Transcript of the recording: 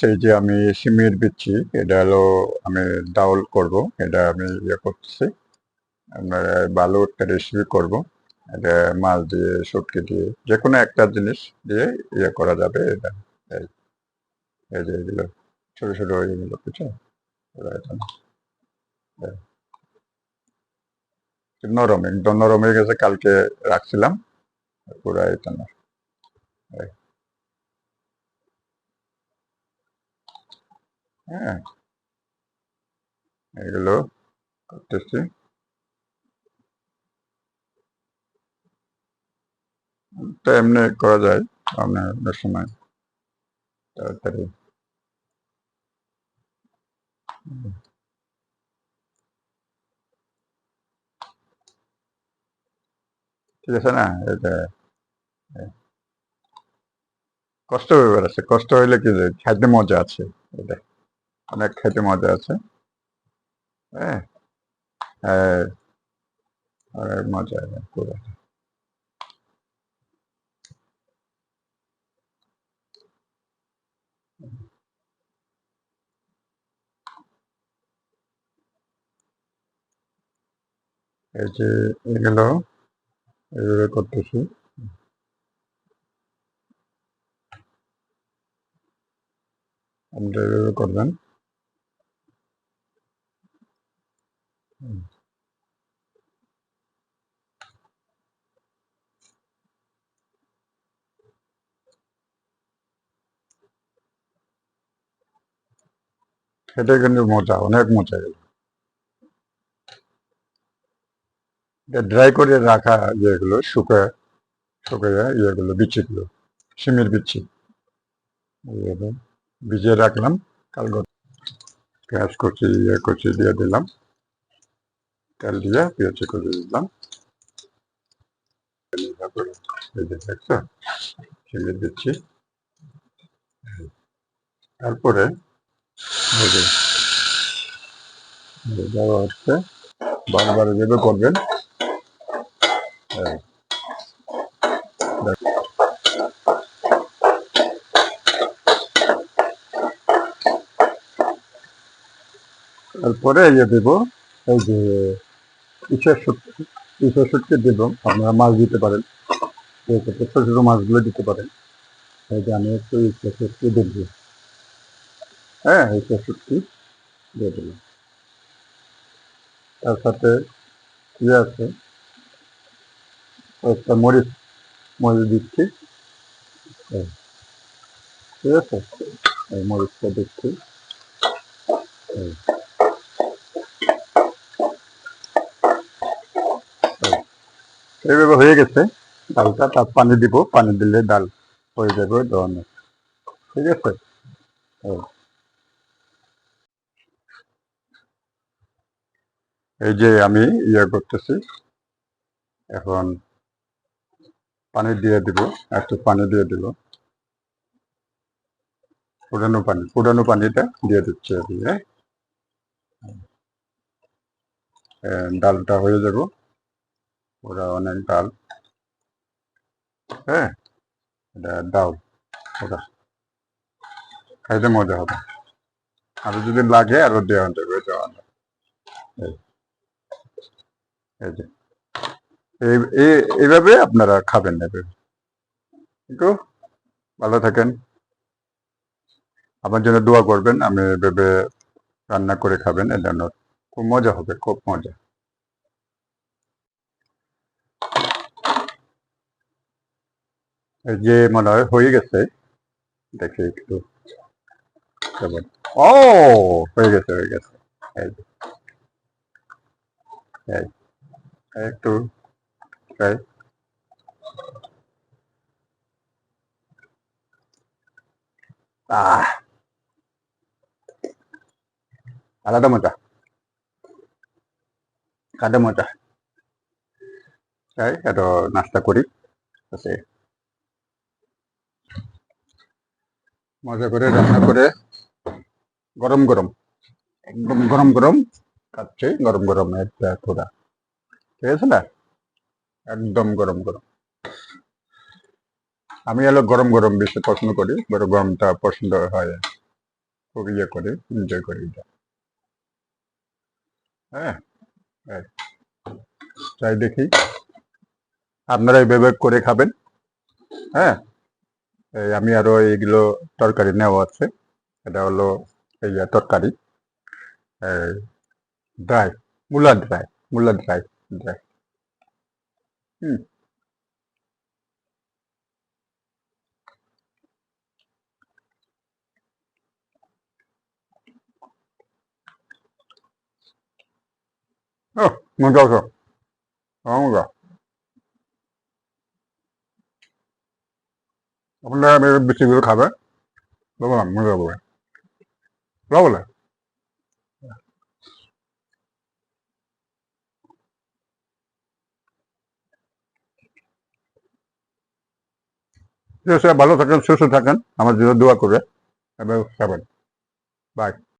সেই যে আমি সিমের বিচ্ছি, এটা হলো আমি ডাউল করব, এটা আমি ইয়ে করতেছি। আপনার একটা রেসিপি করব, এটা মাছ দিয়ে, শুটকি দিয়ে যে কোনো একটা জিনিস দিয়ে ইয়ে করা যাবে এটা। এই এই যে এগুলো, ছোট ছোট এগুলো কিছু নরম, একদম নরম হয়ে গেছে, কালকে রাখছিলাম, পুরো এটা না। হ্যাঁ। এগুলো করতেছি। তো এমনি করা যায় আপনার সময়। তাড়াতাড়ি। ঠিক আছে না? এটা। কষ্ট ব্যাপার আছে কষ্ট হইলে কি যে, খাইতে মজা আছে। এটা। অনেক খেতে মজা আছে। হ্যাঁ হ্যাঁ এই যে এগুলো এভাবে করতেছি। আপনারা করবেন। হুম। কিন্তু মজা, অনেক মজা এগুলো। ড্রাই করে রাখা যেগুলো শুকায় শুকায় ইয়েগুলো, বিচিগুলো সিমের বিচি। ভিজিয়ে রাখলাম কাল পেঁয়াজ কুচি ইয়ে কুচি দিয়ে দিলাম। তেল দিয়ে পেঁয়াজ কুচি দিলাম দেখছ সিমের বিচি তারপরে দেওয়া হচ্ছে বারবার এভাবে করবেন। তারপরে ইয়ে দেব এই যে ঈশ্বর শুটকি দেব আপনারা মাছ দিতে পারেন। সেক্ষেত্রে ছোটো ছোটো মাছগুলো দিতে পারেন। এই যে আমি একটু ইসের শুটকি দেখব হ্যাঁ ঈশ্বর শুটকি দিয়ে দিলাম। তার সাথে ইয়ে আছে? একটা মরিচ মরিচ দিচ্ছি। ঠিক আছে? এই মরিচটা দিচ্ছি। এই। এই। এইভাবে হয়ে গেছে। ডালটা তার পানি দিব, পানি দিলে ডাল হয়ে যাবে ধরনের। ঠিক আছে? এই। যে আমি ইয়ে করতেছি। এখন পানি দিয়ে দিব, একটু পানি দিয়ে দিব। ফুটানো পানি ফুটানো পানিটা দিয়ে দিচ্ছি হ্যাঁ? ডালটা হয়ে যাব। ওরা অনেক ডাল। হ্যাঁ? এটা ডাল, ওটা। খাইতে মজা হবে। আর যদি লাগে আরও দেওয়া যাবে দেওয়া এই- এইভাবে আপনারা খাবেন এভাবে একটু ভালো থাকেন। আমার জন্য দোয়া করবেন, আমি এভাবে রান্না করে খাবেন এর জন্য খুব মজা হবে, খুব মজা। যে মনে হয় হয়ে গেছে। দেখি একটু। ও, হয়ে গেছে হয়ে গেছে। একটু আলাদা মজা। আলাদা মজা। এত নাস্তা করি। আছে মজা করে রান্না করে গরম গরম, একদম গরম গরম খাচ্ছে, গরম গরম একটা থোড়া ঠিক আছে না? একদম গরম গরম। আমি হলো গরম গরম বেশি পছন্দ করি বড় গরমটা পছন্দ হয়। খুব ইয়ে করে এনজয় করি এটা। হ্যাঁ। তাই দেখি। আপনারা এইভাবে করে খাবেন। হ্যাঁ? আমি আরও এইগুলো তরকারি নেওয়া আছে। এটা হলো এই তরকারি। ড্রাই মূলা ড্রাই মূলা ড্রাই ড্রাই। হুম। ও মজা আছে 어, মজা আপনারা বেশি করে খাবে? বললাম মজা বলে বলে। ঠিক আছে, ভালো থাকেন, সুস্থ থাকেন। আমার জন্য দোয়া করে এবার খাবেন। বাই